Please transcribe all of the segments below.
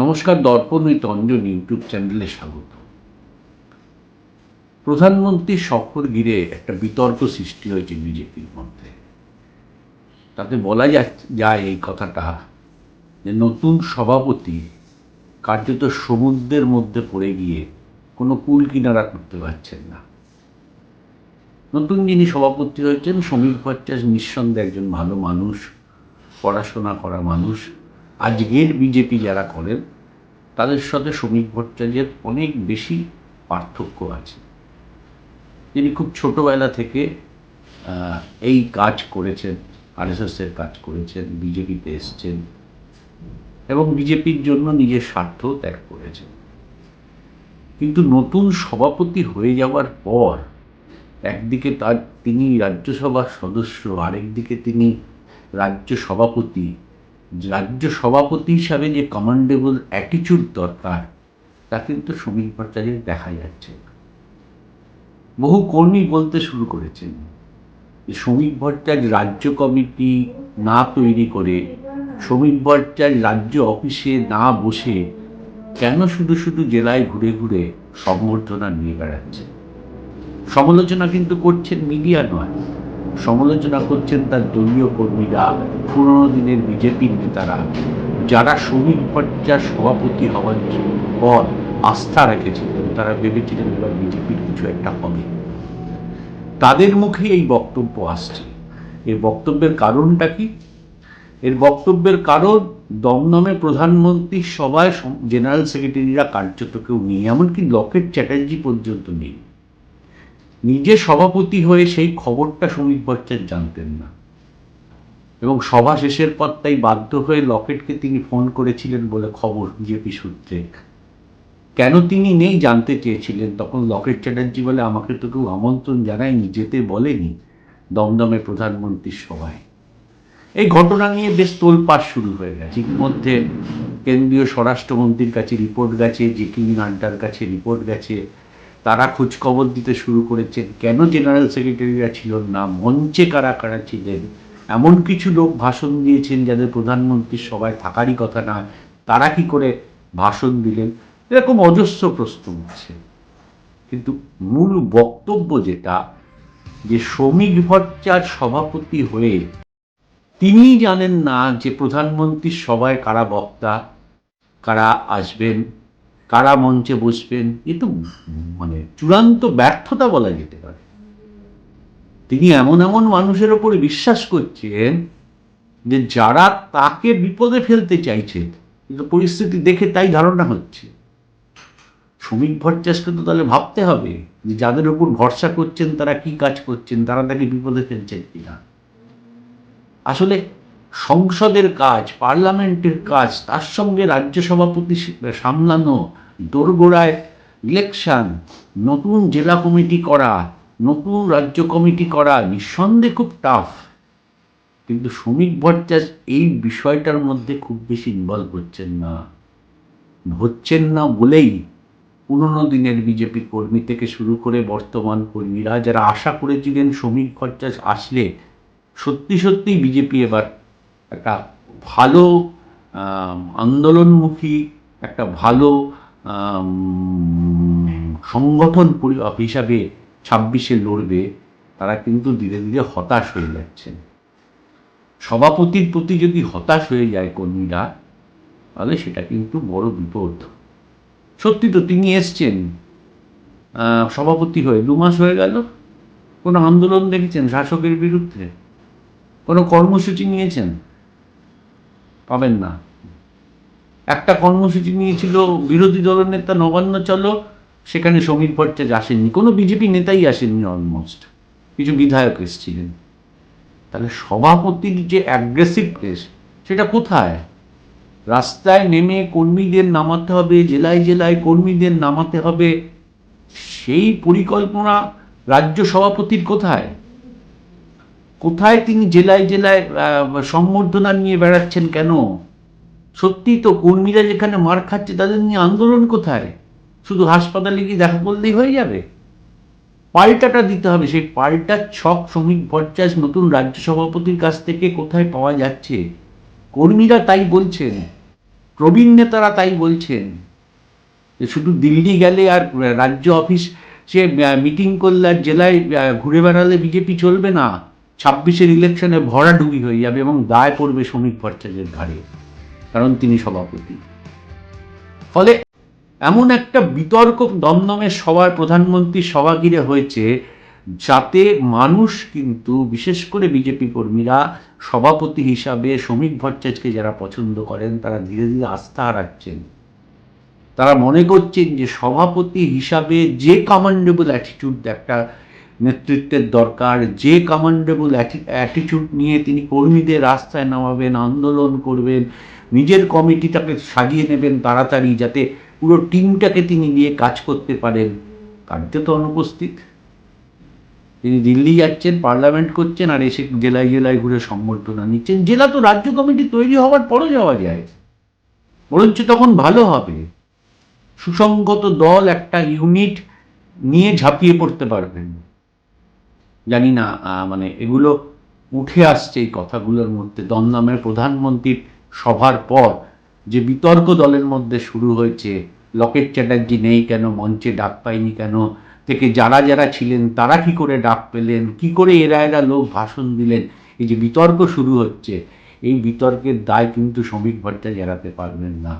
নমস্কার দর্পণ with Anjan YouTube চ্যানেলে স্বাগত। প্রধানমন্ত্রীর সফর ঘিরে একটা বিতর্ক সৃষ্টি হয়েছে বিজেপির মধ্যে। তাতে বলা যায় এই কথাটা যে নতুন সভাপতি কার্যত সমুদ্রের মধ্যে পড়ে গিয়ে কোনো কুল কিনারা করতে পারছেন না। নতুন যিনি সভাপতি হয়েছেন সমীর ভট্টাচার্য নিঃসন্দেহে একজন ভালো মানুষ, পড়াশোনা করা মানুষ। আজকের বিজেপি যারা করেন, তাদের সাথে সমীর ভট্টাচার্যের অনেক বেশি পার্থক্য আছে। তিনি খুব ছোটোবেলা থেকে এই কাজ করেছেন আরএসএসের কাজ করেছেন, বিজেপিতে এসছেন এবং বিজেপির জন্য নিজের স্বার্থ ত্যাগ করেছেন। কিন্তু নতুন সভাপতি হয়ে যাওয়ার পর, একদিকে তার তিনি রাজ্যসভার সদস্য, আরেকদিকে তিনি রাজ্য সভাপতি রাজ্য সভাপতি হিসাবে যে কমান্ডেবল অ্যাটিচিউড দরকার, তা কিন্তু সমীর ভট্টাচার্যের দেখা যাচ্ছে বহু কর্মী বলতে শুরু করেছেন যে সমীর ভট্টাচার্য রাজ্য কমিটি না তৈরি করে সমীর ভট্টাচার্য রাজ্য অফিসে না বসে কেন শুধু শুধু জেলায় ঘুরে ঘুরে সম্বর্ধনা নিয়ে বেড়াচ্ছে? সমালোচনা কিন্তু করছেন মিডিয়া নয় সমালোচনা করছেন তার দলীয় কর্মীরা, পুরনো দিনের বিজেপির নেতারা, যারা সমীর ভট্টাচার্য সভাপতি হওয়ার পর আস্থা রেখেছিলেন, তারা ভেবেছিলেন এবার বিজেপির কিছু একটা হবে। তাদের মুখে এই বক্তব্য আসছে। এর বক্তব্যের কারণটা কি? এর বক্তব্যের কারণ, দমদমে প্রধানমন্ত্রীর সভায় জেনারেল সেক্রেটারিরা কার্যত কেউ নেই, এমনকি লকেট চ্যাটার্জি পর্যন্ত নেই। নিজে সভাপতি হয়ে সেই খবরটা সমীর ভট্টাচার্য জানতেন না। এবং সভা শেষের পর তাই বাধ্য হয়ে লকেটকে তিনি ফোন করেছিলেন বলে খবর বিজেপি সূত্রে। কেন তিনি নেই জানতে চেয়েছিলেন? তখন লকেট চ্যাটার্জি বলে, আমাকে তো কেউ আমন্ত্রণ জানায়নি, যেতে বলেনি। দমদমে প্রধানমন্ত্রীর সভায়। এই ঘটনা নিয়ে বেশ তোলপাড় শুরু হয়ে গেছে। ইতিমধ্যে কেন্দ্রীয় স্বরাষ্ট্রমন্ত্রীর কাছে রিপোর্ট গেছে জেকি নাড্ডার কাছে রিপোর্ট গেছে তারা খোঁজখবর দিতে শুরু করেছেন। কেন জেনারেল সেক্রেটারিরা ছিল না? মঞ্চে কারা কারা ছিলেন? এমন কিছু লোক ভাষণ দিয়েছেন যাদের প্রধানমন্ত্রীর সভায় থাকারই কথা না তারা কি করে ভাষণ দিলেন? এরকম অজস্র প্রশ্ন উঠছে কিন্তু মূল বক্তব্য যেটা, যে শ্রমিক ভট্টাচার্য সভাপতি হয়ে তিনি জানেন না যে প্রধানমন্ত্রীর সভায় কারা বক্তা, কারা আসবেন। কারা মঞ্চে বসবেন? এ তো মানে চূড়ান্ত ব্যর্থতা বলা যেতে পারে। তিনি এমন এমন মানুষের ওপরে বিশ্বাস করছেন যে যারা তাকে বিপদে ফেলতে চাইছে পরিস্থিতি দেখে তাই ধারণা হচ্ছে। শ্রমিক ভট্টাচার্যকে তো তাহলে ভাবতে হবে যে যাদের উপর ভরসা করছেন, তারা কি কাজ করছেন, তারা তাকে বিপদে ফেলছেন কিনা। আসলে সংসদের কাজ, পার্লামেন্টের কাজ, তার সঙ্গে রাজ্য সভাপতি সামলানো দোরগোড়ায় ইলেকশন, নতুন জেলা কমিটি করা, নতুন রাজ্য কমিটি করা নিঃসন্দেহে খুব টাফ কিন্তু শ্রমিক ভট্টাচার্য এই বিষয়টার মধ্যে খুব বেশি ইনভলভ হচ্ছেন না। হচ্ছেন না বলেই পুরনো দিনের বিজেপি কর্মী থেকে শুরু করে বর্তমান কর্মীরা যারা আশা করেছিলেন শ্রমিক ভট্টাচার্য আসলে সত্যি সত্যি বিজেপি এবার একটা ভালো আন্দোলনমুখী, একটা ভালো সংগঠন পরি- হিসাবে ছাব্বিশে লড়বে, তারা কিন্তু ধীরে ধীরে হতাশ হয়ে যাচ্ছেন। সভাপতির প্রতি যদি হতাশ হয়ে যায় কর্মীরা, তাহলে সেটা কিন্তু বড় বিপদ। সত্যি তো তিনি এসছেন সভাপতি হয়ে। দু মাস হয়ে গেল, কোনো আন্দোলন দেখেছেন শাসকের বিরুদ্ধে? কোনো কর্মসূচি নিয়েছেন? পাবেন না। একটা কর্মসূচি নিয়েছিল বিরোধী দলের নেতা নবান্ন চলো, সেখানে সমীর ভট্টাচার্য আসেননি। কোনো বিজেপি নেতাই আসেননি অলমোস্ট কিছু বিধায়ক এসেছিলেন। তাহলে সভাপতির যে অ্যাগ্রেসিভনেস সেটা কোথায়? রাস্তায় নেমে কর্মীদের নামাতে হবে, জেলায় জেলায় কর্মীদের নামাতে হবে, সেই পরিকল্পনা রাজ্য সভাপতির কোথায়? কোথায় তিনি জেলায় জেলায় সম্বর্ধনা নিয়ে বেড়াচ্ছেন কেন? সত্যি তো কর্মীরা যেখানে মার খাচ্ছে, তাদের নিয়ে আন্দোলন কোথায়? শুধু হাসপাতালে গিয়ে দেখা করলেই হয়ে যাবে? পাল্টাটা দিতে হবে। সেই পাল্টার ছক শ্রমিক ভট্টাচার্য নতুন রাজ্য সভাপতির কাছ থেকে কোথায় পাওয়া যাচ্ছে? কর্মীরা তাই বলছেন, প্রবীণ নেতারা তাই বলছেন যে শুধু দিল্লি গেলে আর রাজ্য অফিস সে মিটিং করলে আর জেলায় ঘুরে বেড়ালে বিজেপি চলবে না। ছাব্বিশের ইলেকশনে ভরাডুবি হয়ে যাবে এবং দায় পড়বে শ্রমিক ভট্টাচার্যের ঘাড়ে। কারণ তিনি সভাপতি। ফলে এমন একটা বিতর্ক দমদমের সভার প্রধানমন্ত্রীর সভা ঘিরে হয়েছে, যাতে মানুষ কিন্তু, বিশেষ করে বিজেপি কর্মীরা, সভাপতি হিসাবে শ্রমিক ভট্টাচার্যকে যারা পছন্দ করেন, তারা ধীরে ধীরে আস্থা হারাচ্ছেন। তারা মনে করছেন যে সভাপতি হিসাবে যে কমান্ডেবল অ্যাটিটিউড একটা নেতৃত্বের দরকার, যে কমান্ডেবল অ্যাটিটিউড নিয়ে তিনি কর্মীদের রাস্তায় নামাবেন, আন্দোলন করবেন, নিজের কমিটিটাকে সাজিয়ে নেবেন তাড়াতাড়ি যাতে পুরো টিমটাকে তিনি নিয়ে কাজ করতে পারেন। কার্যত তো অনুপস্থিত। তিনি দিল্লি যাচ্ছেন, পার্লামেন্ট করছেন আর এসে জেলায় জেলায় ঘুরে সম্বর্ধনা নিচ্ছেন। জেলা তো রাজ্য কমিটি তৈরি হওয়ার পরও যাওয়া যায়। বরঞ্চ তখন ভালো হবে। সুসংগত দল একটা ইউনিট নিয়ে ঝাঁপিয়ে পড়তে পারবেন। জানি না মানে এগুলো উঠে আসছে এই কথাগুলোর মধ্যে। দমদমের প্রধানমন্ত্রীর সভার পর যে বিতর্ক দলের মধ্যে শুরু হয়েছে, লকেট চ্যাটার্জি নেই কেন, মঞ্চে ডাক পায়নি কেন, থেকে যারা যারা ছিলেন তারা কি করে ডাক পেলেন, কি করে এরা এরা লোক ভাষণ দিলেন, এই যে বিতর্ক শুরু হচ্ছে, এই বিতর্কের দায় কিন্তু শ্রমিক ভট্টাচার্য এড়াতে পারবেন না।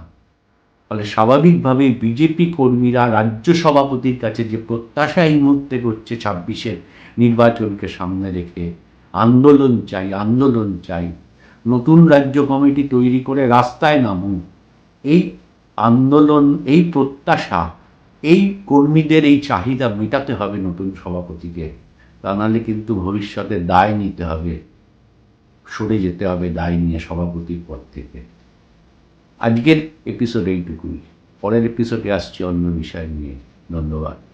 ফলে স্বাভাবিকভাবে বিজেপি কর্মীরা রাজ্য সভাপতির কাছে যে প্রত্যাশা এই মুহূর্তে করছে ছাব্বিশের নির্বাচনকে সামনে রেখে, আন্দোলন চাই আন্দোলন চাই, নতুন রাজ্য কমিটি তৈরি করে রাস্তায় নামুন, এই আন্দোলন, এই প্রত্যাশা, এই কর্মীদের এই চাহিদা মেটাতে হবে নতুন সভাপতিকে। তা নাহলে কিন্তু ভবিষ্যতে দায় নিতে হবে, সরে যেতে হবে দায় নিয়ে সভাপতির পদ থেকে। আজকের এপিসোড এইটুকুই। পরের এপিসোডে আসছি অন্য বিষয় নিয়ে। ধন্যবাদ।